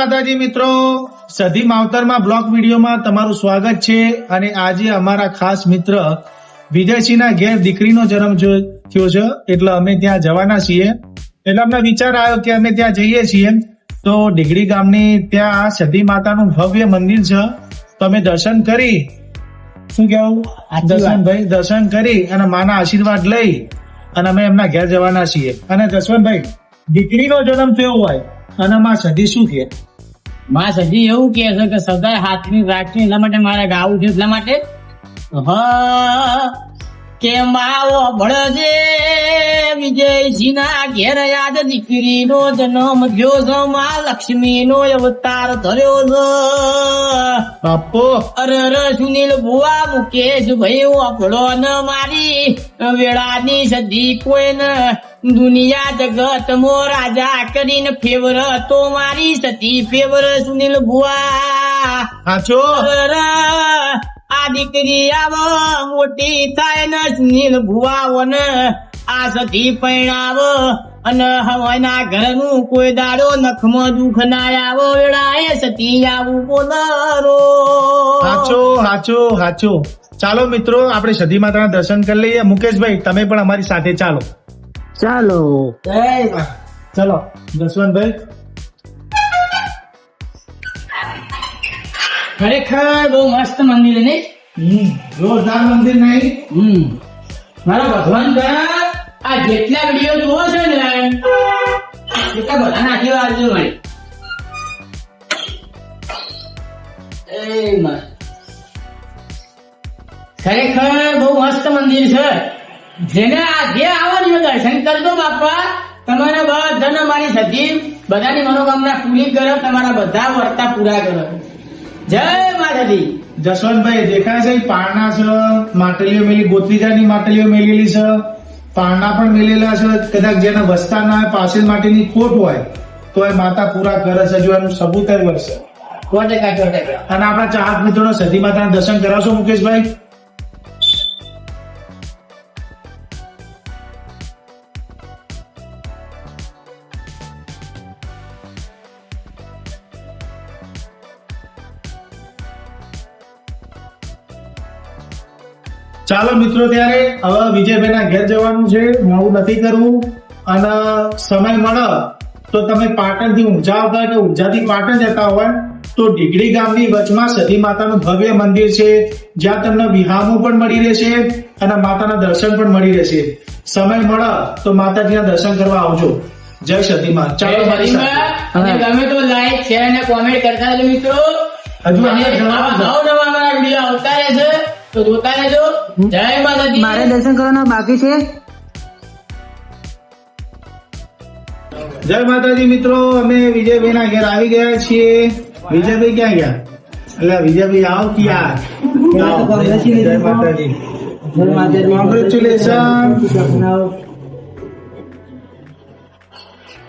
માતાજી મિત્રો સધી માવતરમાં બ્લોક વિડીયોમાં તમારું સ્વાગત છે અને આજે અમારા ખાસ મિત્ર વિજયસિંહના ઘેર દીકરીનો જન્મ થયો છે. એટલે અમે ત્યાં જવાના છીએ. એટલે અમને વિચાર આવ્યો કે અમે ત્યાં જઈએ છીએ. તો ડીગડી ગામની ત્યાં સધી માતાનું ભવ્ય મંદિર છે. તો અમે દર્શન કરી. શું કેવું દર્શન ભાઈ દર્શન કરી અને માના આશીર્વાદ લઈ અને અમે એમના ઘેર જવાના છીએ. અને જસવંતભાઈ દીકરીનો જન્મ થયો હોય અને માં સધી શું કે માં સજી એવું કે છે કે સદાય હાથની રાખી એટલા માટે મારે ગાવું છે એટલા માટે? હા કે માવો ભળજે વિજયસિંહના ઘેર યાદ દીકરીનો જન્મ થયો છે માં લક્ષ્મીનો અવતાર ધર્યો છે. બાપો. અરે અરે સુનિલ બુવા મુકેશ ભાઈ ઓપડો ન મારી વેળાની સદી કોઈને દુનિયા જગત મો રાજા કરીને ફેવર તો મારી સતી. ફેવર સુનિલ અરે, આ દીકરી આવો મોટી થાય ને સુનિલ ભુવાઓ ને આ સતી પૈણાવો અને હવાના ઘરનું કોઈ દાડો નખમાં દુઃખ ના આવો. વેળા એ સતી આવું બોલરો. હાચો હાચો હાચો ચાલો મિત્રો આપણે સધી માતાના દર્શન કરી લઈએ. મુકેશભાઈ તમે પણ અમારી સાથે ચાલો. ચાલો. ચલો જસવંતભાઈ. ખરેખર બહુ મસ્ત મંદિર ને? જોરદાર મંદિર નહીં. હમ. મારા ભગવાન આ જેટલા વીડિયો જોવો છે ને એટલા બધા નાખી વાળજો ભાઈ એ ખરેખર બહુ મસ્ત મંદિર છે. જેને આ જે આવો ને તો દર્શન કરજો બાપા. તમારા બધાને મારી સતી બધાની મનોકામના પૂરી કરો તમારા બધા વર્તા પૂરા કરો. જય માતાજી. જસવંતભાઈ દેખાય છે પારણા છે માટલીઓ મેલી ગોત્રીજાની માટલીઓ મેલેલી છે. પારણા પણ મેલેલા છે કદાચ જેને વસતા ના હોય પાછળ માટેની ખોટ હોય તો એ માતા પૂરા કરે છે જો એનું સબૂત જ વર્ષે અને આપણા ચાહક મિત્રો સતી માતાના દર્શન કરાવશો મુકેશભાઈ? ચાલો મિત્રો ત્યારે હવે વિજયભાઈના ઘેર જવાનું છે. મોડું નથી કરવું. અને સમય મળે તો તમે પાટણથી ઊંઝા આવતા કે ઊંઝાથી પાટણ જતા હોય તો ડીગડી ગામની વચમાં સતી માતાનું ભવ્ય મંદિર છે. જ્યાં તમને વિહામો પણ મળી રહેશે અને માતાના દર્શન પણ મળી રહેશે. સમય મળે તો માતાજીના દર્શન કરવા આવજો. જય સતી માં. ચાલો મારી સાથે. ગમે તો લાઈક શેર અને કોમેન્ટ કરતા રહેજો મિત્રો. હજુ. નવા નવા વીડિયો આવતા રહેશે. તો જોતા રહેજો. જય માતાજી. મારે દર્શન કરવાના બાકી છે. જય માતાજી મિત્રો અમે વિજયભાઈના ઘેર આવી ગયા છીએ. વિજયભાઈ ક્યાં ગયા? એટલે વિજયભાઈ આવો ક્યાં જય માતાજી. કોંગ્રેચ્યુલેશન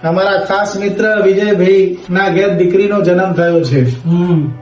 અમારા ખાસ મિત્ર વિજયભાઈ ના ઘેર દીકરીનો જન્મ થયો છે. હમ.